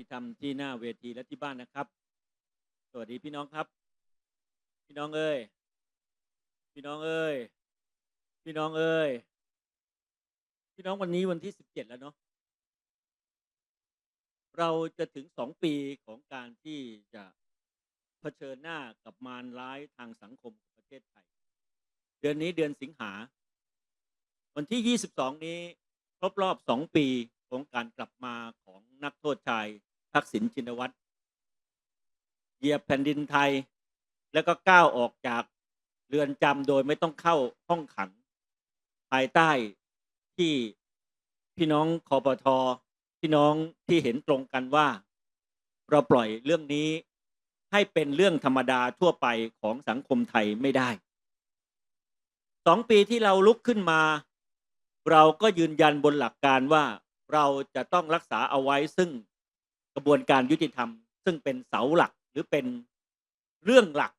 ที่ทำที่หน้าเวทีและที่บ้านนะครับ สวัสดีพี่น้องครับ พี่น้องเอ้ย พี่น้องเอ้ย พี่น้องเอ้ย พี่น้องวันนี้วันที่สิบเจ็ดแล้วเนาะ เราจะถึงสองปีของการที่จะเผชิญหน้ากับมารร้ายทางสังคมของประเทศไทย เดือนนี้เดือนสิงหา วันที่22นี้ครบรอบสองปีของการกลับมาของนักโทษชาย ทักษิณชินวัตรเหยียบแผ่นดินไทย แล้วก็ก้าวออกจากเรือนจำโดยไม่ต้องเข้าห้องขัง ภายใต้ที่พี่น้องคอปทอพี่น้องที่เห็นตรงกันว่า เราปล่อยเรื่องนี้ให้เป็นเรื่องธรรมดาทั่วไปของสังคมไทยไม่ได้สองปีที่เราลุกขึ้นมา เราก็ยืนยันบนหลักการว่าเราจะต้องรักษาเอาไว้ซึ่ง กระบวนการยุติธรรม ซึ่งเป็นเสาหลักหรือเป็นเรื่องหลัก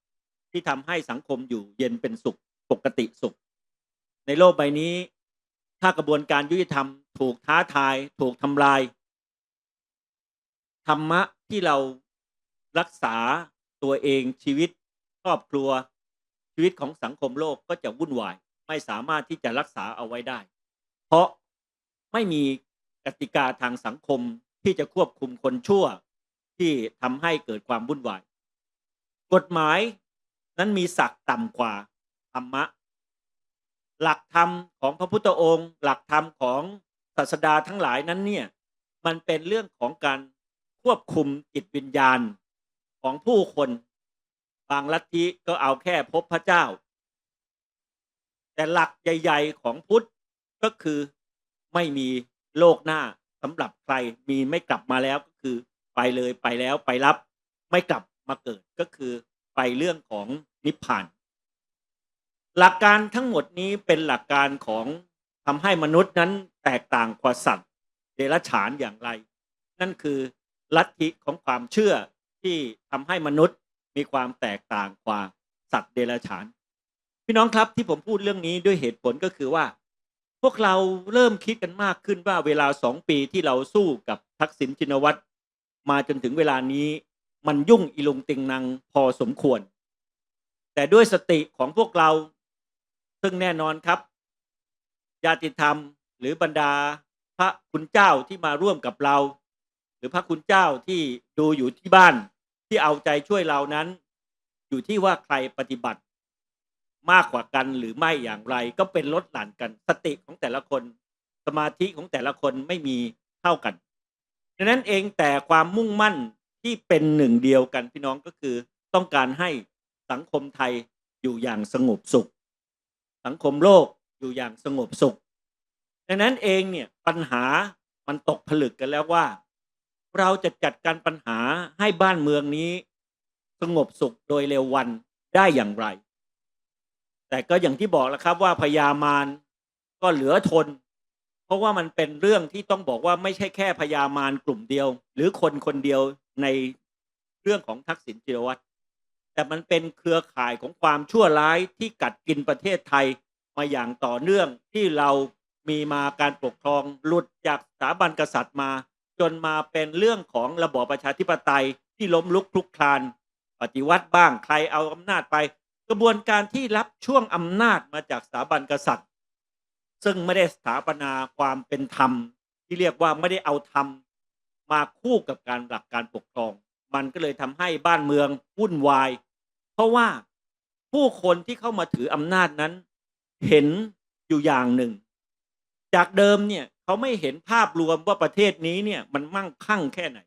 ที่ทำให้สังคมอยู่เย็นเป็นสุขปกติสุข ในโลกใบนี้ ถ้ากระบวนการยุติธรรม ถูกท้าทาย ถูกทำลาย ธรรมะที่เรารักษาตัวเองชีวิตครอบครัวชีวิตของสังคมโลกก็จะวุ่นวาย ไม่สามารถที่จะรักษาเอาไว้ได้ เพราะไม่มีกติกาทางสังคม ที่จะควบคุมคนชั่วที่ทำให้เกิดความวุ่นวาย กฎหมายนั้นมีศักดิ์ต่ำกว่าธรรมะ หลักธรรมของพระพุทธองค์ หลักธรรมของศาสดาทั้งหลายนั้นเนี่ยมันเป็นเรื่องของการควบคุมจิตวิญญาณของผู้คน บางลัทธิก็เอาแค่พบพระเจ้า แต่หลักใหญ่ ๆ ของพุทธก็คือไม่มีโลกหน้า สำหรับใครมีไม่กลับมาแล้วก็คือไปเลยไปแล้วไปรับไม่กลับมาเกิดก็คือไปเรื่องของนิพพาน หลักการทั้งหมดนี้เป็นหลักการของทำให้มนุษย์นั้นแตกต่างกว่าสัตว์เดรัจฉานอย่างไร นั่นคือลัทธิของความเชื่อที่ทำให้มนุษย์มีความแตกต่างกว่าสัตว์เดรัจฉาน พี่น้องครับที่ผมพูดเรื่องนี้ด้วยเหตุผลก็คือว่า พวกเราเริ่มคิดกันมากขึ้นว่าเวลาสองปีที่เราสู้กับทักษิณชินวัตรมาจนถึงเวลานี้มันยุ่งอีลุงติงนังพอสมควร แต่ด้วยสติของพวกเรา ซึ่งแน่นอนครับ ญาติธรรมหรือบรรดาพระคุณเจ้าที่มาร่วมกับเรา หรือพระคุณเจ้าที่ดูอยู่ที่บ้านที่เอาใจช่วยเรานั้น อยู่ที่ว่าใครปฏิบัติ มากกว่ากันหรือไม่อย่างไร ก็เป็นลดหลั่นกัน สติของแต่ละคนสมาธิของแต่ละคนไม่มีเท่ากันดังนั้นเองแต่ความมุ่งมั่นที่เป็นหนึ่งเดียวกันพี่น้องก็คือต้องการให้สังคมไทยอยู่อย่างสงบสุข สังคมโลกอยู่อย่างสงบสุข ดังนั้นเองเนี่ยปัญหามันตกผลึกกันแล้วว่า เราจะจัดการปัญหาให้บ้านเมืองนี้ สงบสุขโดยเร็ววันได้อย่างไร แต่ก็อย่างที่บอกแล้วครับว่าพญามารก็เหลือทน เพราะว่ามันเป็นเรื่องที่ต้องบอกว่าไม่ใช่แค่พญามารกลุ่มเดียว หรือคนคนเดียวในเรื่องของทักษิณชินวัตรแต่มันเป็นเครือข่ายของความชั่วร้ายที่กัดกินประเทศไทยมาอย่างต่อเนื่องที่เรามีมาการปกครองหลุดจากสถาบันกษัตริย์มา จนมาเป็นเรื่องของระบอบประชาธิปไตยที่ล้มลุกคลุกคลาน ปฏิวัติบ้างใครเอาอำนาจไป กระบวนการที่รับช่วงอำนาจมาจากสถาบันกษัตริย์ ซึ่งไม่ได้สถาปนาความเป็นธรรม ที่เรียกว่าไม่ได้เอาธรรมมาคู่กับการหลักการปกครอง มันก็เลยทำให้บ้านเมืองวุ่นวาย เพราะว่าผู้คนที่เข้ามาถืออำนาจนั้น เห็นอยู่อย่างหนึ่ง จากเดิมเนี่ยเขาไม่เห็นภาพรวมว่าประเทศนี้เนี่ยมันมั่งคั่งแค่ไหน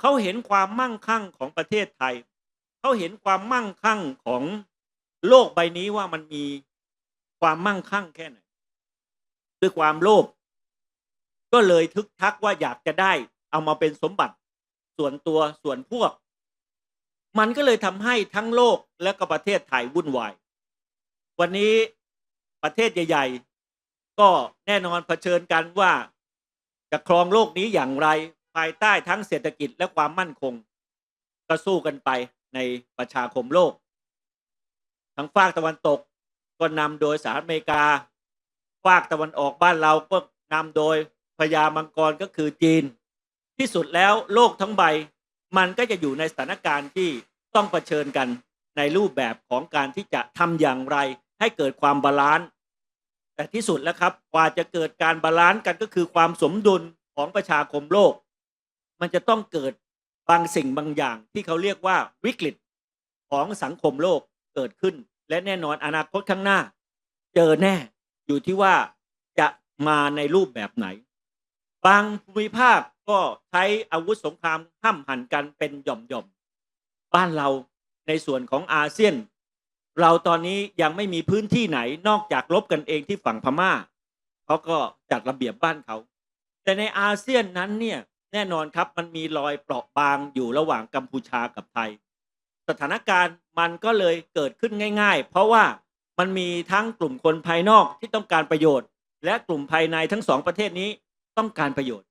เขาเห็นความมั่งคั่งของประเทศไทย เขาเห็นความมั่งคั่งของโลกใบนี้ว่ามันมีความมั่งคั่งแค่ไหนด้วยความโลภก็เลยทึกทักว่าอยากจะได้ เอามาเป็นสมบัติส่วนตัวส่วนพวก มันก็เลยทำให้ทั้งโลกและก็ประเทศไทยวุ่นวาย วันนี้ประเทศใหญ่ ๆ ก็แน่นอนเผชิญกันว่า จะครองโลกนี้อย่างไรภายใต้ทั้งเศรษฐกิจและความมั่นคง ก็สู้กันไป ในประชาคมโลกทางฝากตะวันตกก็นำโดยสหรัฐอเมริกาฝากตะวันออกบ้านเราก็นำโดยพญามังกรก็คือจีน ที่สุดแล้วโลกทั้งใบ มันก็จะอยู่ในสถานการณ์ที่ต้องเผชิญกันในรูปแบบของการที่จะทำอย่างไรให้เกิดความบาลานซ์แต่ที่สุดแล้วครับกว่าจะเกิดการบาลานซ์กันก็คือความสมดุลของประชาคมโลก มันจะต้องเกิด บางสิ่งบางอย่างที่เขาเรียกว่าวิกฤตของสังคมโลกเกิดขึ้น และแน่นอนอนาคตข้างหน้า เจอแน่อยู่ที่ว่าจะมาในรูปแบบไหน บางภูมิภาคก็ใช้อาวุธสงครามห้ำหั่นกันเป็นหย่อมๆบ้านเราในส่วนของอาเซียน เราตอนนี้ยังไม่มีพื้นที่ไหนนอกจากลบกันเองที่ฝั่งพม่าเขาก็จัดระเบียบบ้านเขา แต่ในอาเซียนนั้นเนี่ย แน่นอนครับมันมีรอยเปราะบางอยู่ระหว่างกัมพูชากับไทย สถานการณ์มันก็เลยเกิดขึ้นง่าย ๆ เพราะว่ามันมีทั้งกลุ่มคนภายนอกที่ต้องการประโยชน์ และกลุ่มภายในทั้งสองประเทศนี้ต้องการประโยชน์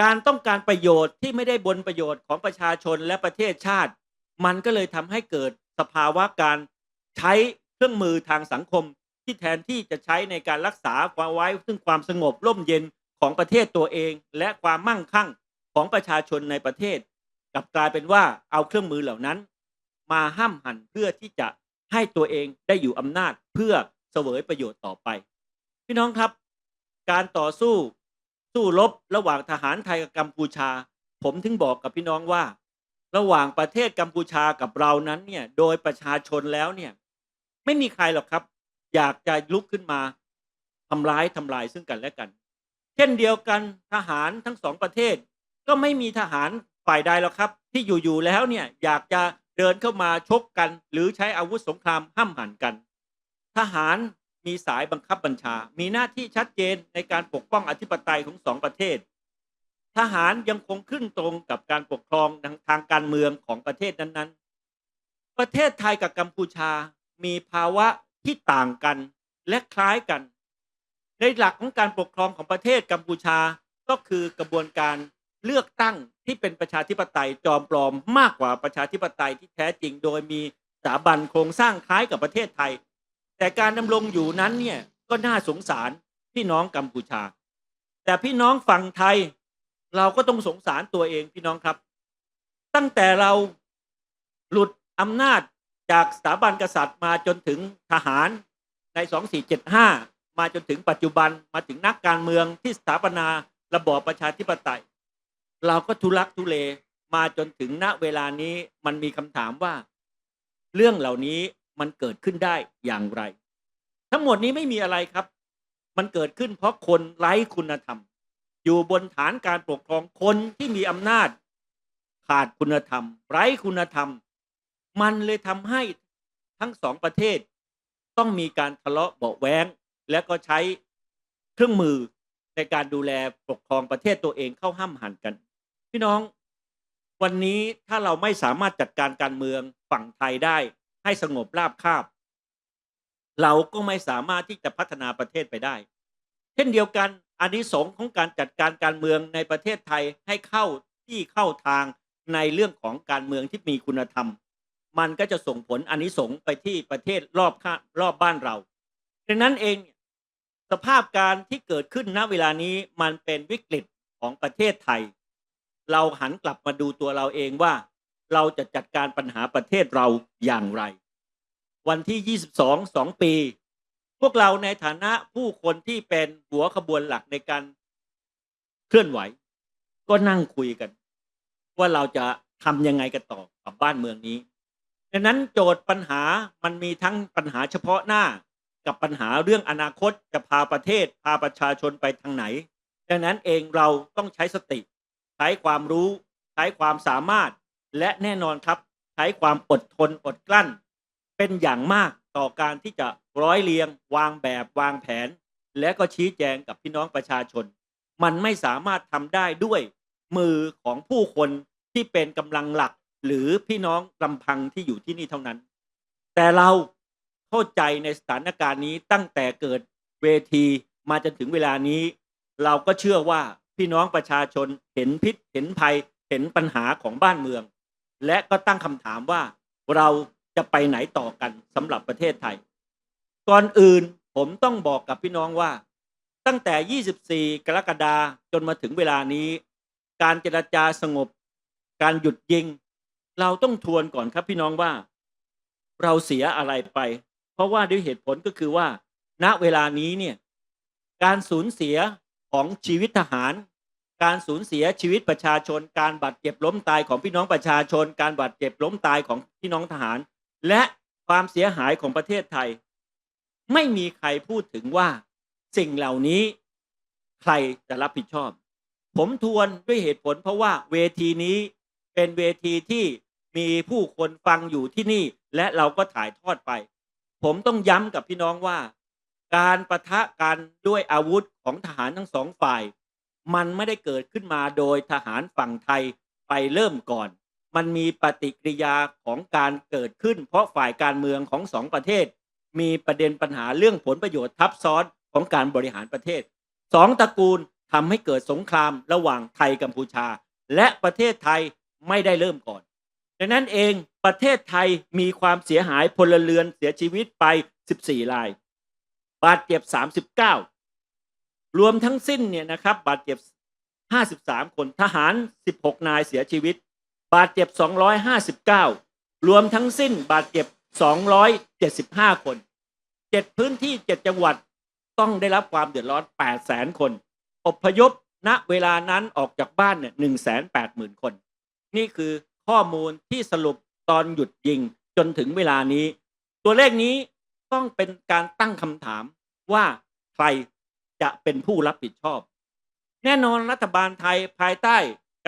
การต้องการประโยชน์ที่ไม่ได้บนประโยชน์ของประชาชนและประเทศชาติ มันก็เลยทำให้เกิดสภาวะการใช้เครื่องมือทางสังคมที่แทนที่จะใช้ในการรักษาความไว้ซึ่งความสงบร่มเย็น ของประเทศตัวเอง และความมั่งคั่งของประชาชนในประเทศกลับกลายเป็นว่าเอาเครื่องมือเหล่านั้น มาห้ามหันเพื่อที่จะให้ตัวเองได้อยู่อำนาจเพื่อเสวยประโยชน์ต่อไป พี่น้องครับ การต่อสู้สู้รบระหว่างทหารไทยกับกัมพูชา ผมถึงบอกกับพี่น้องว่า ระหว่างประเทศกัมพูชากับเรานั้นเนี่ยโดยประชาชนแล้วเนี่ยไม่มีใครหรอกครับ อยากจะลุกขึ้นมาทำร้ายทำลายซึ่งกันและกัน เช่นเดียวกันทหารทั้งสองประเทศ ก็ไม่มีทหารฝ่ายใดหรอกครับ ที่อยู่ๆแล้วเนี่ยอยากจะเดินเข้ามาชกกัน หรือใช้อาวุธสงครามห้ำหันกัน ทหารมีสายบังคับบัญชา มีหน้าที่ชัดเจนในการปกป้องอธิปไตยของสองประเทศ ทหารยังคงขึ้นตรงกับการปกครองทางการเมืองของประเทศนั้นๆ ประเทศไทยกับกัมพูชามีภาวะที่ต่างกันและคล้ายกัน ในหลักของการปกครองของประเทศกัมพูชาก็คือกระบวนการเลือกตั้งที่เป็นประชาธิปไตยจอมปลอมมากกว่าประชาธิปไตยที่แท้จริง โดยมีสถาบันโครงสร้างคล้ายกับประเทศไทย แต่การดำรงอยู่นั้นเนี่ยก็น่าสงสารพี่น้องกัมพูชา แต่พี่น้องฝั่งไทย เราก็ต้องสงสารตัวเองพี่น้องครับ ตั้งแต่เราหลุดอำนาจจากสถาบันกษัตริย์มาจนถึงทหารใน 2475 มาจนถึงปัจจุบันมาถึงนักการเมืองที่สถาปนาระบอบประชาธิปไตย เราก็ทุลักทุเลมาจนถึงณเวลานี้มันมีคำถามว่า เรื่องเหล่านี้มันเกิดขึ้นได้อย่างไร ทั้งหมดนี้ไม่มีอะไรครับ มันเกิดขึ้นเพราะคนไร้คุณธรรม อยู่บนฐานการปกครองคนที่มีอำนาจ ขาดคุณธรรม ไร้คุณธรรม มันเลยทำให้ทั้งสองประเทศ ต้องมีการทะเลาะเบาแว้ง และก็ใช้เครื่องมือในการดูแลปกครองประเทศตัวเองเข้าห้ามหันกัน พี่น้องวันนี้ถ้าเราไม่สามารถจัดการการเมืองฝั่งไทยได้ ให้สงบราบคาบ เราก็ไม่สามารถที่จะพัฒนาประเทศไปได้ เช่นเดียวกันอานิสงส์ของการจัดการการเมืองในประเทศไทยให้เข้าที่เข้าทางในเรื่องของการเมืองที่มีคุณธรรม มันก็จะส่งผลอานิสงส์ไปที่ประเทศรอบข้ารอบบ้านเราดังนั้นเอง สภาพการที่เกิดขึ้นณเวลานี้มันเป็นวิกฤตของประเทศไทย เราหันกลับมาดูตัวเราเองว่า เราจะจัดการปัญหาประเทศเราอย่างไร วันที่ 22 2 ปี พวกเราในฐานะผู้คนที่เป็นหัวขบวนหลักในการเคลื่อนไหว ก็นั่งคุยกัน ว่าเราจะทำยังไงกันต่อกับบ้านเมืองนี้ดังนั้นโจทย์ปัญหามันมีทั้งปัญหาเฉพาะหน้า กับปัญหาเรื่องอนาคตจะพาประเทศ พาประชาชนไปทางไหน ดังนั้นเองเราต้องใช้สติ ใช้ความรู้ ใช้ความสามารถ และแน่นอนครับ ใช้ความอดทนอดกลั้น เป็นอย่างมากต่อการที่จะร้อยเรียง วางแบบวางแผน และก็ชี้แจงกับพี่น้องประชาชน มันไม่สามารถทำได้ด้วย มือของผู้คนที่เป็นกำลังหลัก หรือพี่น้องลำพังที่อยู่ที่นี่เท่านั้น แต่เรา เข้าใจในสถานการณ์นี้ตั้งแต่เกิดเวทีมาจนถึงเวลานี้ เราก็เชื่อว่าพี่น้องประชาชนเห็นพิษเห็นภัยเห็นปัญหาของบ้านเมือง และก็ตั้งคำถามว่าเราจะไปไหนต่อกันสำหรับประเทศไทย ก่อนอื่นผมต้องบอกกับพี่น้องว่า ตั้งแต่ 24 กรกฎาคมจนมาถึงเวลานี้ การเจรจาสงบ การหยุดยิง เราต้องทวนก่อนครับพี่น้องว่า เราเสียอะไรไป เพราะว่าด้วยเหตุผลก็คือว่า ณเวลานี้เนี่ยการสูญเสียของชีวิตทหาร การสูญเสียชีวิตประชาชน การบาดเจ็บล้มตายของพี่น้องประชาชน การบาดเจ็บล้มตายของพี่น้องทหาร และความเสียหายของประเทศไทย ไม่มีใครพูดถึงว่าสิ่งเหล่านี้ใครจะรับผิดชอบ ผมทวนด้วยเหตุผลเพราะว่าเวทีนี้เป็นเวทีที่มีผู้คนฟังอยู่ที่นี่ และเราก็ถ่ายทอดไป ผมต้องย้ำกับพี่น้องว่า การประทะกันด้วยอาวุธของทหารทั้งสองฝ่าย มันไม่ได้เกิดขึ้นมาโดยทหารฝั่งไทยไปเริ่มก่อน มันมีปฏิกิริยาของการเกิดขึ้น เพราะฝ่ายการเมืองของสองประเทศ มีประเด็นปัญหาเรื่องผลประโยชน์ทับซ้อนของการบริหารประเทศสองตระกูลทำให้เกิดสงครามระหว่างไทยกัมพูชา และประเทศไทยไม่ได้เริ่มก่อน ดังนั้นเองประเทศไทยมีความเสียหายพลเรือนเสียชีวิตไป 14 ราย บาดเจ็บ 39 รวมทั้งสิ้นเนี่ยนะครับบาดเจ็บ 53 คนทหาร 16 นายเสียชีวิต บาดเจ็บ 259 รวมทั้งสิ้นบาดเจ็บ 275 คน 7 พื้นที่ 7 จังหวัดต้องได้รับความเดือดร้อน 8 แสนคน อพยพณเวลานั้นออกจากบ้านเนี่ย1 8 0 0 0 0 คน นี่คือ ข้อมูลที่สรุปตอนหยุดยิงจนถึงเวลานี้ ตัวเลขนี้ต้องเป็นการตั้งคำถามว่าใครจะเป็นผู้รับผิดชอบ แน่นอนรัฐบาลไทยภายใต้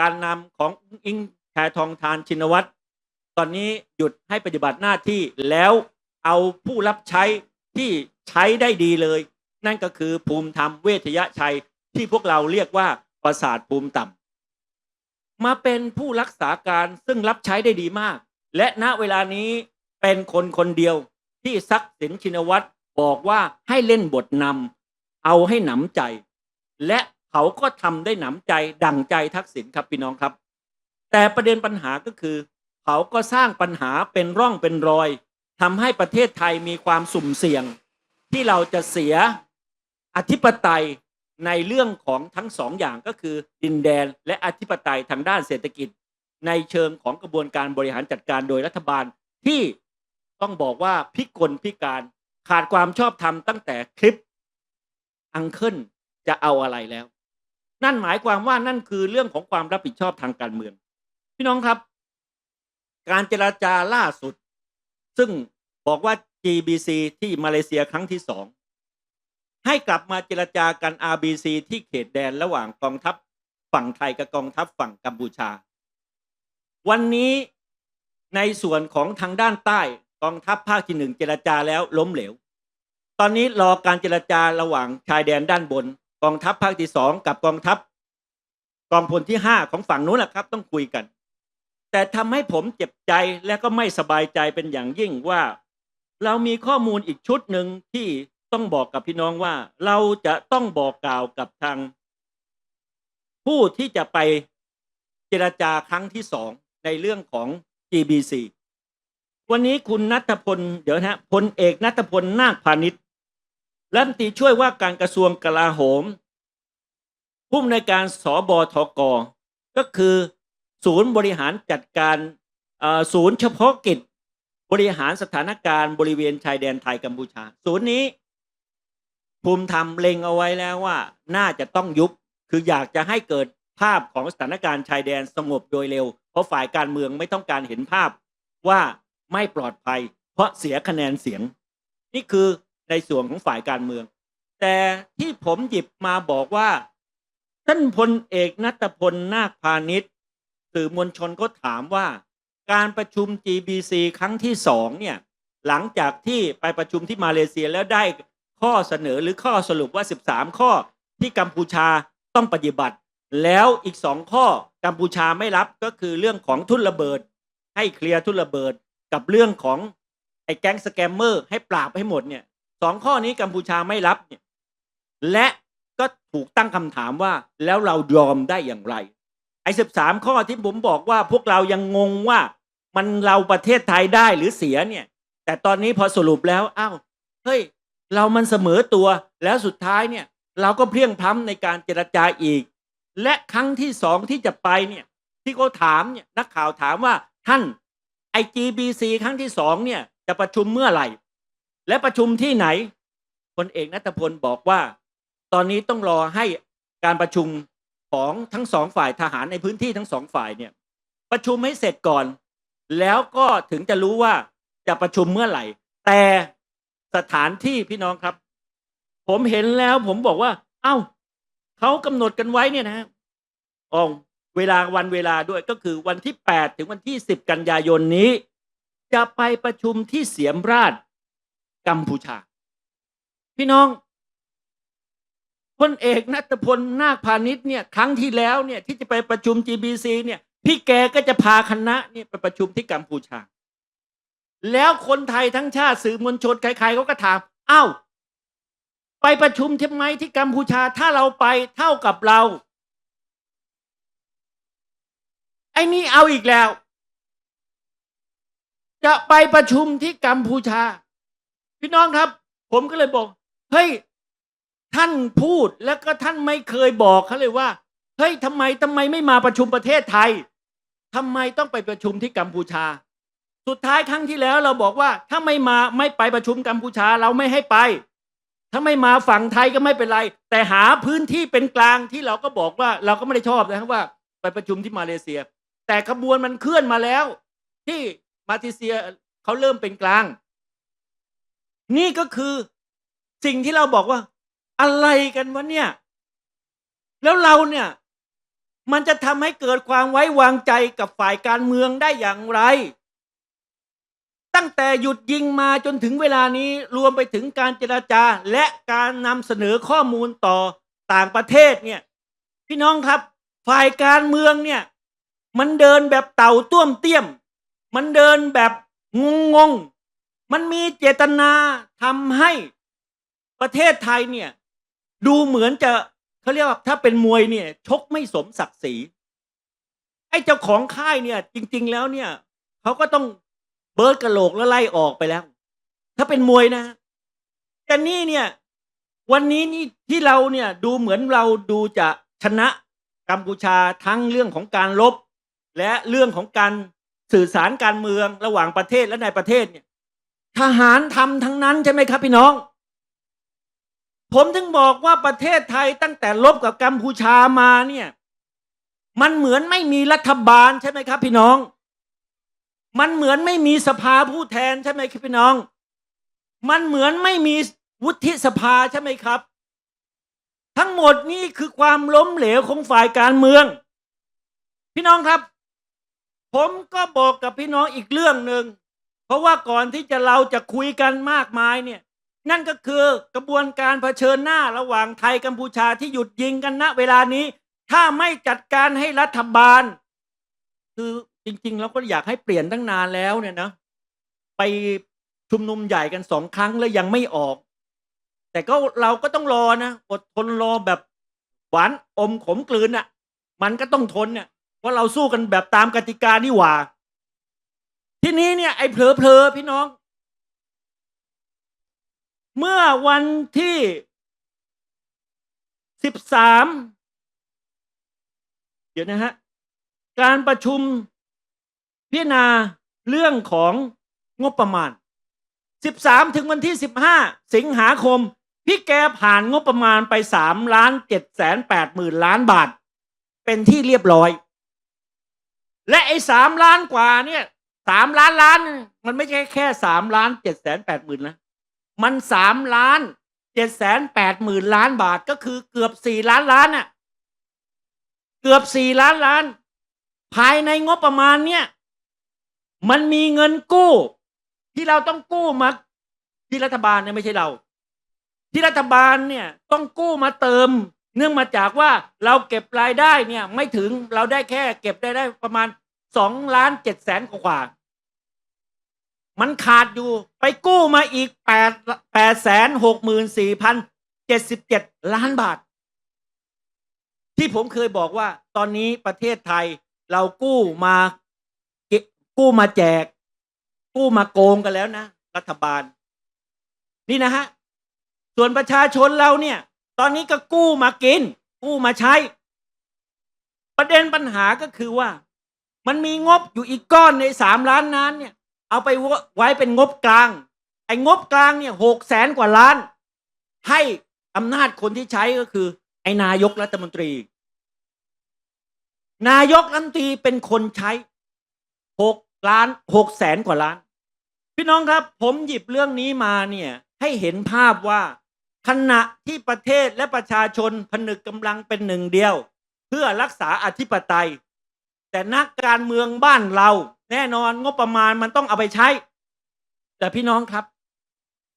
การนำของอิงแพทองทานชินวัตรตอนนี้หยุดให้ปฏิบัติหน้าที่แล้วเอาผู้รับใช้ที่ใช้ได้ดีเลย นั่นก็คือภูมิธรรมเวทยชัยที่พวกเราเรียกว่าประสาทภูมิต่ำ มาเป็นผู้รักษาการซึ่งรับใช้ได้ดีมาก และณเวลานี้เป็นคนคนเดียวที่ซักสินชินวัตรบอกว่าให้เล่นบทนำเอาให้หนำใจ และเขาก็ทำได้หนำใจดั่งใจทักษิณครับพี่น้องครับ แต่ประเด็นปัญหาก็คือ เขาก็สร้างปัญหาเป็นร่องเป็นรอยทำให้ประเทศไทยมีความสุ่มเสี่ยง ที่เราจะเสียอธิปไตย ในเรื่องของทั้งสองอย่างก็คือดินแดนและอธิปไตยทางด้านเศรษฐกิจ ในเชิงของกระบวนการบริหารจัดการโดยรัฐบาลที่ต้องบอกว่าพิกลพิการขาดความชอบธรรมตั้งแต่คลิปอังเคิลจะเอาอะไรแล้ว นั่นหมายความว่านั่นคือเรื่องของความรับผิดชอบทางการเมือง พี่น้องครับ การเจราจาล่าสุด ซึ่งบอกว่า GBC ที่มาเลเซียครั้งที่สอง ให้กลับมาเจรจากัน RBC ที่เขตแดนระหว่างกองทัพฝั่งไทยกับกองทัพฝั่งกัมพูชา วันนี้ในส่วนของทางด้านใต้กองทัพภาคที่หนึ่งเจรจาแล้วล้มเหลว ตอนนี้รอการเจรจาระหว่างชายแดนด้านบน กองทัพภาคที่สองกับกองทัพ กองพลที่ห้าของฝั่งนู้นแหละครับ ต้องคุยกัน แต่ทำให้ผมเจ็บใจและก็ไม่สบายใจเป็นอย่างยิ่งว่า เรามีข้อมูลอีกชุดหนึ่งที่ ต้องบอกกับพี่น้องว่า เราจะต้องบอกกล่าวกับทาง ผู้ที่จะไปเจรจาครั้งที่สองในเรื่องของ GBC วันนี้คุณนัทพล เดี๋ยวนะฮะพลเอกนัทพลนาคพาณิชย์รัฐมนตรีช่วยว่าการกระทรวงกลาโหมผู้อำนวยการสบทก ก็คือ ศูนย์บริหารจัดการอ่อศูนย์เฉพาะกิจ บริหารสถานการณ์บริเวณชายแดนไทยกัมพูชา ศูนย์นี้ ภูมิธรรมเล็งเอาไว้แล้วว่า น่าจะต้องยุบคืออยากจะให้เกิดภาพของสถานการณ์ชายแดนสงบโดยเร็ว เพราะฝ่ายการเมืองไม่ต้องการเห็นภาพว่าไม่ปลอดภัย เพราะเสียคะแนนเสียง นี่คือในส่วนของฝ่ายการเมือง แต่ที่ผมหยิบมาบอกว่าท่านพลเอกนัตพลนาคพาณิชย์สื่อมวลชนก็ถามว่าการประชุม GBC ครั้งที่สองเนี่ยหลังจากที่ไปประชุมที่มาเลเซียแล้วได้ ข้อเสนอหรือข้อสรุปว่า 13 ข้อที่กัมพูชาต้องปฏิบัติ แล้วอีกสองข้อกัมพูชาไม่รับก็คือเรื่องของทุนระเบิด ให้เคลียร์ทุนระเบิดกับเรื่องของไอ้แก๊งสแกมเมอร์ให้ปราบให้หมดเนี่ยสองข้อนี้กัมพูชาไม่รับเนี่ยและก็ถูกตั้งคำถามว่าแล้วเรายอมได้อย่างไร ไอ้สิบสามข้อที่ผมบอกว่าพวกเรายังงงว่ามันเราประเทศไทยได้หรือเสียเนี่ย แต่ตอนนี้พอสรุปแล้วอ้าวเฮ้ย เรามันเสมอตัวแล้วสุดท้ายเนี่ยเราก็เพียงพล้ำในการเจรจาอีก และครั้งที่สองที่จะไปเนี่ยที่เขาถามเนี่ยนักข่าวถามว่าท่านไอ GBC ครั้งที่สองเนี่ยจะประชุมเมื่อไหร่ และประชุมที่ไหนพลเอกนัทพลบอกว่า ตอนนี้ต้องรอให้การประชุมของทั้งสองฝ่ายทหารในพื้นที่ทั้งสองฝ่ายเนี่ยประชุมให้เสร็จก่อน แล้วก็ถึงจะรู้ว่าจะประชุมเมื่อไหร่ แต่ สถานที่พี่น้องครับ ผมเห็นแล้วผมบอกว่า เอ้าเขากำหนดกันไว้เนี่ยนะอองเวลาวันเวลาด้วยก็คือวันที่ 8 ถึงวันที่ 10 กันยายนนี้ จะไปประชุมที่เสียมราชกัมพูชา พี่น้องพลเอกนัทพลนาคพาณิชย์เนี่ยครั้งที่แล้วเนี่ยที่จะไปประชุม GBC เนี่ยพี่แกก็จะพาคณะเนี่ยไปประชุมที่กัมพูชา แล้วคนไทยทั้งชาติสื่อมวลชนใครๆเขาก็ถามอ้าวไปประชุมทำไมที่กัมพูชาถ้าเราไปเท่ากับเรา ไอ้นี่เอาอีกแล้ว จะไปประชุมที่กัมพูชา พี่น้องครับ ผมก็เลยบอกเฮ้ยท่านพูดแล้วก็ท่านไม่เคยบอกเขาเลยว่าเฮ้ยทำไมทำไมไม่มาประชุมประเทศไทยทำไมต้องไปประชุมที่กัมพูชา สุดท้ายครั้งที่แล้วเราบอกว่า ถ้าไม่มาไม่ไปประชุมกัมพูชาเราไม่ให้ไป ถ้าไม่มาฝั่งไทยก็ไม่เป็นไร แต่หาพื้นที่เป็นกลางที่เราก็บอกว่าเราก็ไม่ได้ชอบนะครับว่า ไปประชุมที่มาเลเซีย แต่ขบวนมันเคลื่อนมาแล้ว ที่มาเลเซียเขาเริ่มเป็นกลาง นี่ก็คือสิ่งที่เราบอกว่า อะไรกันวะเนี่ย แล้วเราเนี่ยมันจะทำให้เกิดความไว้วางใจกับฝ่ายการเมืองได้อย่างไร ตั้งแต่หยุดยิงมาจนถึงเวลานี้รวมไปถึงการเจราจา และการนำเสนอข้อมูลต่อต่างประเทศเนี่ย พี่น้องครับ ฝ่ายการเมืองเนี่ย มันเดินแบบเต่าต้วมเตี้ยม มันเดินแบบงงงๆมันมีเจตนาทำให้ประเทศไทยเนี่ย ดูเหมือนจะเขาเรียกว่าถ้าเป็นมวยเนี่ย ชกไม่สมศักดิ์ศรีไอ้เจ้าของค่ายเนี่ย จริง ๆ แล้วเนี่ยเขาก็ต้อง เบิร์ดกระโหลกแล้วไล่ออกไปแล้ว ถ้าเป็นมวยนะ แต่นี่เนี่ย วันนี้นี่ที่เราเนี่ยดูเหมือนเราดูจะชนะกัมพูชาทั้งเรื่องของการลบ และเรื่องของการสื่อสารการเมืองระหว่างประเทศและในประเทศเนี่ย ทหารทำทั้งนั้นใช่ไหมครับพี่น้อง ผมถึงบอกว่าประเทศไทยตั้งแต่ลบกับกัมพูชามาเนี่ย มันเหมือนไม่มีรัฐบาลใช่ไหมครับ พี่น้อง มันเหมือนไม่มีสภาผู้แทนใช่ไหมครับพี่น้อง มันเหมือนไม่มีวุฒิสภาใช่ไหมครับ ทั้งหมดนี่คือความล้มเหลวของฝ่ายการเมือง พี่น้องครับ ผมก็บอกกับพี่น้องอีกเรื่องหนึ่งเพราะว่าก่อนที่จะเราจะคุยกันมากมายเนี่ย นั่นก็คือกระบวนการเผชิญหน้าระหว่างไทยกัมพูชาที่หยุดยิงกันณเวลานี้ ถ้าไม่จัดการให้รัฐบาล คือ จริงๆเราก็อยากให้เปลี่ยนตั้งนานแล้วเนี่ยนะไปชุมนุมใหญ่กันสองครั้งแล้วยังไม่ออก แต่ก็เราก็ต้องรอนะอดทนรอแบบหวานอมขมกลืนอะ มันก็ต้องทนเนี่ยเพราะเราสู้กันแบบตามกติกานี่หว่า ทีนี้เนี่ยไอ้เผลอๆพี่น้อง เมื่อวันที่สิบสามเดี๋ยวนะฮะ การประชุม พิจารณาเรื่องของงบประมาณ 13 ถึงวันที่ 15 สิงหาคม พี่แกผ่านงบประมาณไป3ล้าน7แสน8หมื่นล้านบาท เป็นที่เรียบร้อย และไอ้สามล้านกว่าเนี่ยสามล้านล้าน มันไม่ใช่แค่สามล้านเจ็ดแสนแปดหมื่นนะ มันสามล้านเจ็ดแสนแปดหมื่นล้านบาทก็คือเกือบสี่ล้านล้านน่ะ เกือบสี่ล้านล้าน ภายในงบประมาณเนี่ย มันมีเงินกู้ ที่เราต้องกู้มาที่รัฐบาลเนี่ยไม่ใช่เรา ที่รัฐบาลเนี่ยต้องกู้มาเติม เนื่องมาจากว่าเราเก็บรายได้เนี่ย ไม่ถึงเราได้แค่ เก็บได้ได้ประมาณสองล้านเจ็ดแสนกว่า มันขาดอยู่ไปกู้มาอีกแปดแปดแสนหกหมื่นสี่พันเจ็ดสิบเจ็ดล้านบาท ที่ผมเคยบอกว่า ตอนนี้ประเทศไทยเรากู้มา กู้มาแจก กู้มาโกงกันแล้วนะ รัฐบาล นี่นะฮะ ส่วนประชาชนเราเนี่ย ตอนนี้ก็กู้มากิน กู้มาใช้ ประเด็นปัญหาก็คือว่า มันมีงบอยู่อีกก้อนในสามล้านนั้นเนี่ย เอาไปไว้เป็นงบกลาง ไอ้งบกลางเนี่ยหกแสนกว่าล้าน ให้อำนาจคนที่ใช้ก็คือ ไอ้นายกรัฐมนตรี นายกรัฐมนตรีเป็นคนใช้หก ล้านหกแสนกว่าล้าน พี่น้องครับ ผมหยิบเรื่องนี้มาเนี่ยให้เห็นภาพว่าขณะที่ประเทศและประชาชนผนึกกำลังเป็นหนึ่งเดียว เพื่อรักษาอธิปไตย แต่นักการเมืองบ้านเรา แน่นอนงบประมาณมันต้องเอาไปใช้ แต่พี่น้องครับ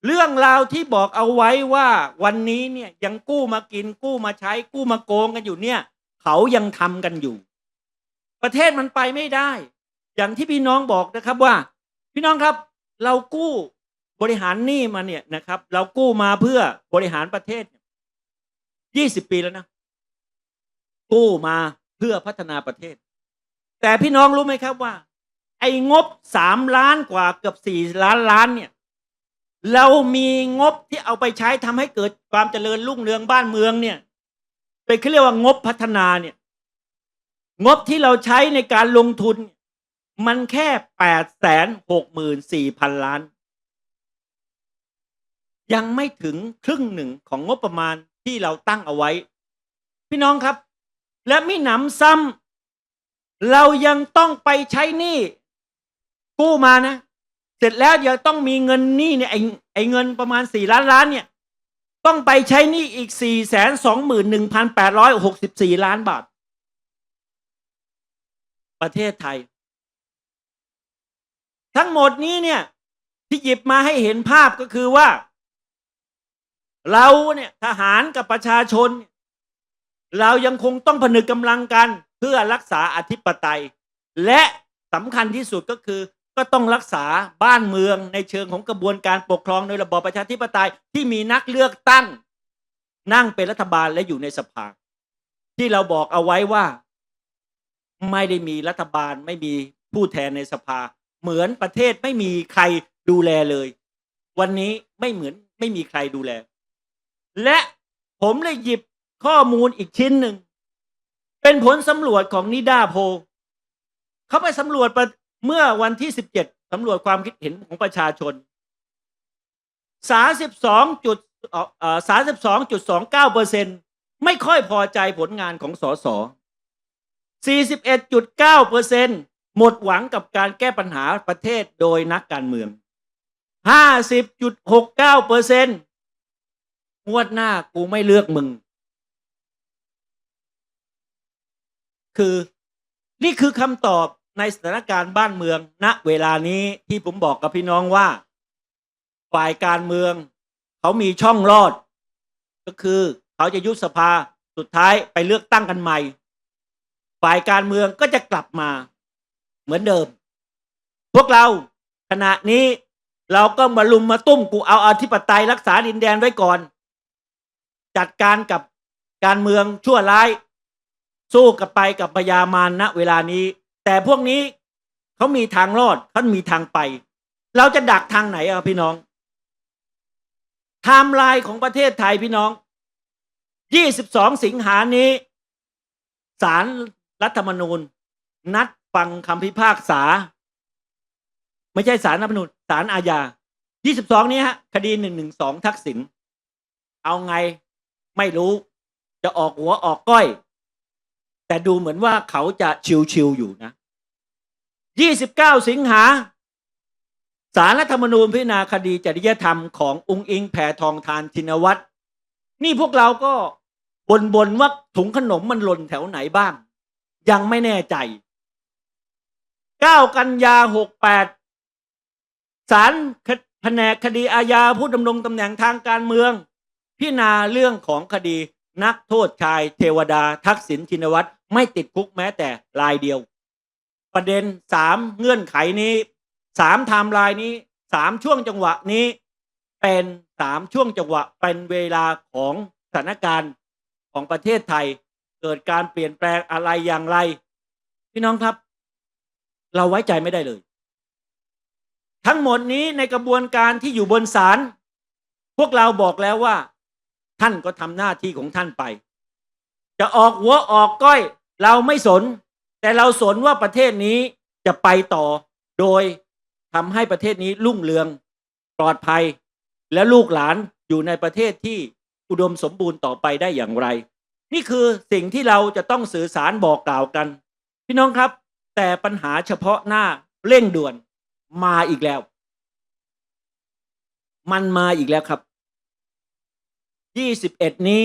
เรื่องราวที่บอกเอาไว้ว่าวันนี้เนี่ยยังกู้มากินกู้มาใช้ กู้มาโกงกันอยู่เนี่ย เขายังทำกันอยู่ ประเทศมันไปไม่ได้ อย่างที่พี่น้องบอกนะครับว่า พี่น้องครับเรากู้บริหารหนี้มาเนี่ยนะครับ เรากู้มาเพื่อบริหารประเทศยี่สิบปีแล้วนะ กู้มาเพื่อพัฒนาประเทศ แต่พี่น้องรู้ไหมครับว่า ไอ้งบสามล้านกว่าเกือบสี่ล้านล้านเนี่ย เรามีงบที่เอาไปใช้ทำให้เกิดความเจริญรุ่งเรืองบ้านเมืองเนี่ยเป็นเขาเรียกว่างบพัฒนาเนี่ย งบที่เราใช้ในการลงทุน มันแค่แปดแสนหกหมื่นสี่พันล้าน ยังไม่ถึงครึ่งหนึ่งของงบประมาณที่เราตั้งเอาไว้ พี่น้องครับ และมิหนำซ้ำเรายังต้องไปใช้หนี้กู้มานะ เสร็จแล้วยังต้องมีเงินหนี้เนี่ยไอไอเงินประมาณสี่ล้านล้านเนี่ย ต้องไปใช้หนี้อีกสี่แสนสองหมื่นหนึ่งพันแปดร้อยหกสิบสี่ล้านบาท ประเทศไทย ทั้งหมดนี้เนี่ยที่หยิบมาให้เห็นภาพก็คือว่า เราเนี่ยทหารกับประชาชน เรายังคงต้องผนึกกำลังกันเพื่อรักษาอธิปไตย และสำคัญที่สุดก็คือ ก็ต้องรักษาบ้านเมืองในเชิงของกระบวนการปกครองโดยระบอบประชาธิปไตยที่มีนักเลือกตั้ง นั่งเป็นรัฐบาลและอยู่ในสภา ที่เราบอกเอาไว้ว่า ไม่ได้มีรัฐบาลไม่มีผู้แทนในสภา เหมือนประเทศไม่มีใครดูแลเลย วันนี้ไม่เหมือนไม่มีใครดูแล และผมเลยหยิบข้อมูลอีกชิ้นหนึ่ง เป็นผลสำรวจของนิดาโพ เขาไปสำรวจเมื่อวันที่ 17สำรวจความคิดเห็นของประชาชน 32จุดเอ่อ32.29เปอร์เซ็นไม่ค่อยพอใจผลงานของสส41.9เปอร์เซ็น หมดหวังกับการแก้ปัญหาประเทศโดยนักการเมือง 50.69เปอร์เซ็นงวดหน้ากูไม่เลือกมึง คือนี่คือคำตอบในสถานการณ์บ้านเมืองณเวลานี้ที่ผมบอกกับพี่น้องว่า ฝ่ายการเมือง เขามีช่องรอด ก็คือเขาจะยุบสภาสุดท้ายไปเลือกตั้งกันใหม่ ฝ่ายการเมืองก็จะกลับมา เหมือนเดิม พวกเราขณะนี้เราก็มาลุมมาตุ้มกูเอาอธิปไตยรักษาดินแดนไว้ก่อน จัดการกับการเมืองชั่วร้าย สู้กับไปกับพยามารณเวลานี้ แต่พวกนี้เขามีทางรอดเขามีทางไป เราจะดักทางไหนอะพี่น้องไทม์ไลน์ของประเทศไทยพี่น้อง 22 สิงหานี้ศาลรรัฐธรรมนูญ นัด ฟังคำพิพากษา ไม่ใช่ศาลรัฐธรรมนูญศาลอาญา 22 นี้ฮะ คดี 112 ทักษิณเอาไงไม่รู้จะออกหัวออกก้อย แต่ดูเหมือนว่าเขาจะชิวๆอยู่นะ 29 สิงหาสารรัฐธรรมนูญพิจารณาคดีจริยธรรมขององค์อิงแผ่ทองทานชินวัตรนี่พวกเราก็บนบนว่าถุงขนมมันหล่นแถวไหนบ้าง ยังไม่แน่ใจ 9 กันยา 68สารแผนกคดีอาญาผู้ดำรงตำแหน่งทางการเมือง พิจารณาเรื่องของคดีนักโทษชายเทวดาทักษิณชินวัตรไม่ติดคุกแม้แต่รายเดียว ประเด็นสามเงื่อนไขนี้สามไทม์ไลน์นี้สามช่วงจังหวะนี้ เป็นสามช่วงจังหวะเป็นเวลาของสถานการณ์ของประเทศไทย เกิดการเปลี่ยนแปลงอะไรอย่างไร พี่น้องครับ เราไว้ใจไม่ได้เลย ทั้งหมดนี้ในกระบวนการที่อยู่บนศาลพวกเราบอกแล้วว่า ท่านก็ทำหน้าที่ของท่านไป จะออกหัวออกก้อย เราไม่สน แต่เราสนว่าประเทศนี้จะไปต่อ โดยทำให้ประเทศนี้รุ่งเรืองปลอดภัย และลูกหลานอยู่ในประเทศที่อุดมสมบูรณ์ต่อไปได้อย่างไร นี่คือสิ่งที่เราจะต้องสื่อสารบอกกล่าวกัน พี่น้องครับ แต่ปัญหาเฉพาะหน้าเร่งด่วนมาอีกแล้ว มันมาอีกแล้วครับ21นี้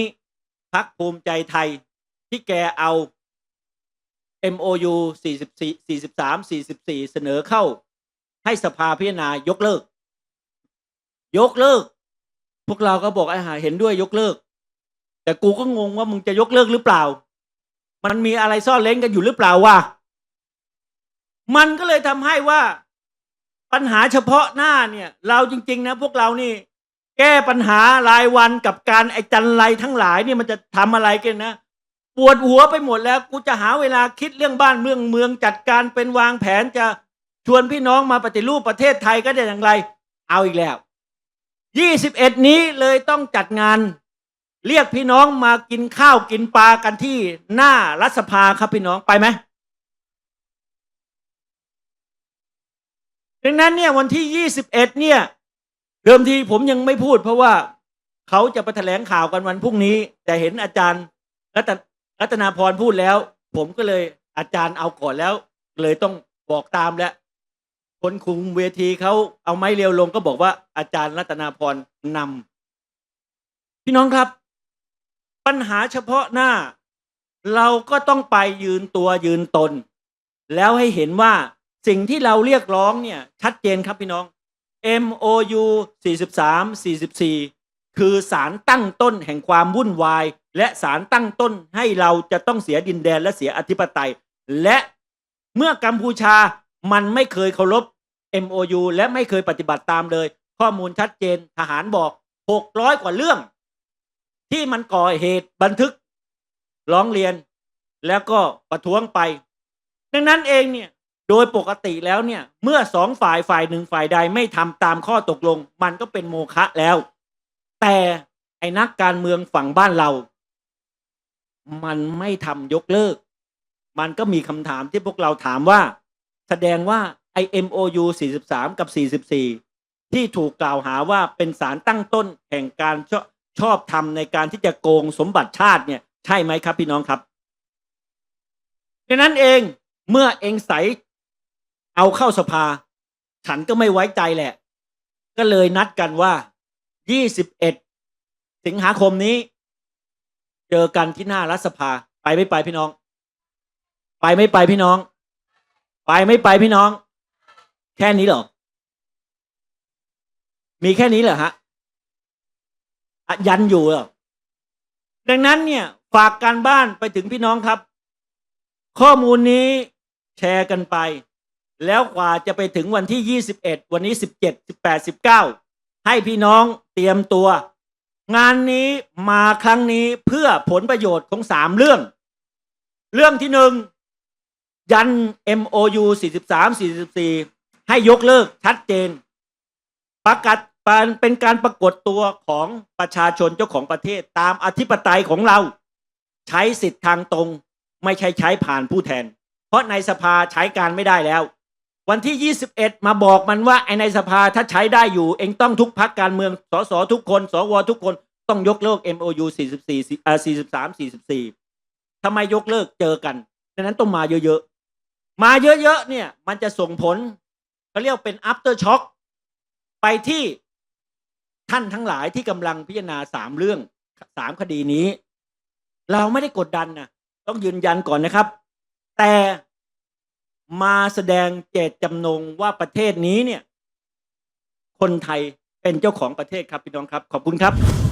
พักภูมิใจไทยที่แกเอา MOU 44 43 44 เสนอเข้า ให้สภาพิจารณายกเลิก ยกเลิก พวกเราก็บอกไอ้หาเห็นด้วยยกเลิก แต่กูก็งงว่ามึงจะยกเลิกหรือเปล่า มันมีอะไรซ่อนเล้นกันอยู่หรือเปล่าวะ มันก็เลยทำให้ว่าปัญหาเฉพาะหน้าเนี่ย เราจริง ๆ นะ พวกเรานี่ แก้ปัญหารายวันกับการไอ้จันไรทั้งหลายเนี่ยมันจะทำอะไรกันนะปวดหัวไปหมดแล้ว กูจะหาเวลาคิดเรื่องบ้านเมืองเมืองจัดการเป็นวางแผนจะชวนพี่น้องมาปฏิรูปประเทศไทยก็ได้อย่างไร เอาอีกแล้ว21นี้เลยต้องจัดงาน เรียกพี่น้องมากินข้าวกินปลากันที่หน้ารัฐสภาครับพี่น้องไปไหม ดังนั้นเนี่ยวันที่ 21 เนี่ย เดิมทีผมยังไม่พูด เพราะว่าเขาจะไปแถลงข่าวกันวันพรุ่งนี้ แต่เห็นอาจารย์รัตนรัตนาพรพูดแล้ว ผมก็เลยอาจารย์เอาก่อนแล้ว เลยต้องบอกตามแล้วคนคุมเวทีเขาเอาไม้เรียวลงก็บอกว่าอาจารย์รัตนาพรนำพี่น้องครับ ปัญหาเฉพาะหน้า เราก็ต้องไปยืนตัวยืนตน แล้วให้เห็นว่า สิ่งที่เราเรียกร้องเนี่ยชัดเจนครับพี่น้อง MOU 43 44 คือสารตั้งต้นแห่งความวุ่นวาย และสารตั้งต้นให้เราจะต้องเสียดินแดนและเสียอธิปไตย และเมื่อกัมพูชามันไม่เคยเคารพ MOU และไม่เคยปฏิบัติตามเลย ข้อมูลชัดเจนทหารบอก 600 กว่าเรื่อง ที่มันก่อเหตุบันทึกร้องเรียนแล้วก็ประท้วงไป ดังนั้นเองเนี่ย โดยปกติแล้วเนี่ยเมื่อสองฝ่ายฝ่ายหนึ่งฝ่ายใดไม่ทำตามข้อตกลง มันก็เป็นโมฆะแล้ว แต่ไอ้นักการเมืองฝั่งบ้านเรา มันไม่ทำยกเลิก มันก็มีคำถามที่พวกเราถามว่า แสดงว่าไอ MOU 43 กับ 44 ที่ถูกกล่าวหาว่าเป็นสารตั้งต้นแห่งการชอบชอบทำในการที่จะโกงสมบัติชาติเนี่ย ใช่ไหมครับพี่น้องครับดังนั้นเองเมื่อเองใส เอาเข้าสภา ฉันก็ไม่ไว้ใจแหละ ก็เลยนัดกันว่า 21 สิงหาคมนี้ เจอกันที่หน้ารัฐสภา ไปไม่ไปพี่น้อง ไปไม่ไปพี่น้อง ไปไม่ไปพี่น้อง แค่นี้เหรอ มีแค่นี้เหรอฮะอะยันอยู่เหรอดังนั้นเนี่ยฝากการบ้านไปถึงพี่น้องครับ ข้อมูลนี้แชร์กันไป แล้วกว่าจะไปถึงวันที่ 21 วันนี้ 17 18 19 ให้พี่น้องเตรียมตัว งานนี้มาครั้งนี้เพื่อผลประโยชน์ของสามเรื่อง เรื่องที่หนึ่งยัน MOU 43 44 ให้ยกเลิกชัดเจน ประกาศเป็นการปรากฏตัวของประชาชนเจ้าของประเทศตามอธิปไตยของเรา ใช้สิทธิ์ทางตรง ไม่ใช่ใช้ผ่านผู้แทน เพราะในสภาใช้การไม่ได้แล้ว วันที่ 21 มาบอกมันว่าไอในสภาถ้าใช้ได้อยู่ เองต้องทุกพักการเมืองสสทุกคน สวทุกคนต้องยกเลิก MOU 44อ่า43 44ทำไมยกเลิกเจอกันดังนั้นต้องมาเยอะๆ มาเยอะๆ เนี่ย มันจะส่งผลเขาเรียกเป็น after shock ไปที่ท่านทั้งหลายที่กำลังพิจารณาสามเรื่องสามคดีนี้ เราไม่ได้กดดันนะต้องยืนยันก่อนนะครับ แต่ มาแสดงเจตจำนงว่าประเทศนี้เนี่ยคนไทยเป็นเจ้าของประเทศครับพี่น้องครับ ขอบคุณครับ